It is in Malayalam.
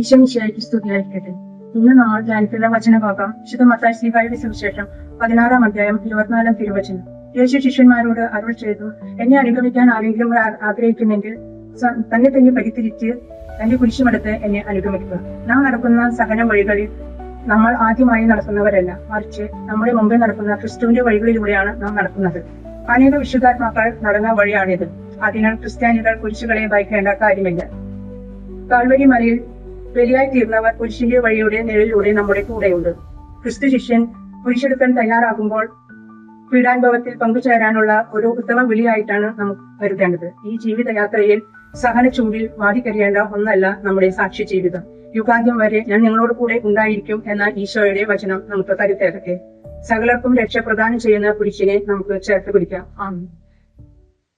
ഈശ്വമിശിയായി സ്തുതിയായിരിക്കട്ടെ. ഇന്ന് നമ്മൾ ധ്യാനിക്കുന്ന വചനഭാഗം വിശുദ്ധ മത്തായി സുവിശേഷം പതിനാറാം അധ്യായം ഇരുപത്തിനാലാം തിരുവചനം. യേശു ശിഷ്യന്മാരോട് അരുൾ ചെയ്തു എന്നെ അനുഗമിക്കാൻ ആരെങ്കിലും ആഗ്രഹിക്കുന്നെങ്കിൽ തന്നെ തന്നെ പരിത്തിരിച്ച് തന്റെ കുരിശുമെടുത്ത് എന്നെ അനുഗമിക്കുക. നാം നടക്കുന്ന സഹന വഴികളിൽ നമ്മൾ ആദ്യമായി നടക്കുന്നവരല്ല മറിച്ച് നമ്മുടെ മുമ്പിൽ നടക്കുന്ന ക്രിസ്തുവിന്റെ വഴികളിലൂടെയാണ് നാം നടക്കുന്നത്. അനേക വിശുദ്ധാത്മാക്കൾ നടന്ന വഴിയാണിത്. അതിനാൽ ക്രിസ്ത്യാനികൾ കുരിശുകളെ ഭയക്കേണ്ട കാര്യമില്ല. കാൽവരി മലയിൽ ബലിയായി തീർന്നവർ പുരുഷന്റെ വഴിയുടെ നിഴലിലൂടെ നമ്മുടെ കൂടെയുണ്ട്. ക്രിസ്തു ശിഷ്യൻ കുരിശെടുക്കാൻ തയ്യാറാകുമ്പോൾ പീഡാനുഭവത്തിൽ പങ്കുചേരാനുള്ള ഒരു ഉത്തമ വിളിയായിട്ടാണ് നമുക്ക് കരുതേണ്ടത്. ഈ ജീവിതയാത്രയിൽ സഹന ചൂടിൽ വാടിക്കരിയേണ്ട ഒന്നല്ല നമ്മുടെ സാക്ഷി ജീവിതം. യുഗാന്ത്യം വരെ ഞാൻ നിങ്ങളോട് കൂടെ ഉണ്ടായിരിക്കും എന്ന ഈശോയുടെ വചനം നമുക്ക് കരുത്തേറട്ടെ സകലർക്കും രക്ഷ പ്രദാനം ചെയ്യുന്ന പുരുഷനെ നമുക്ക് ചേർത്ത് പിടിക്കാം. ആമേൻ.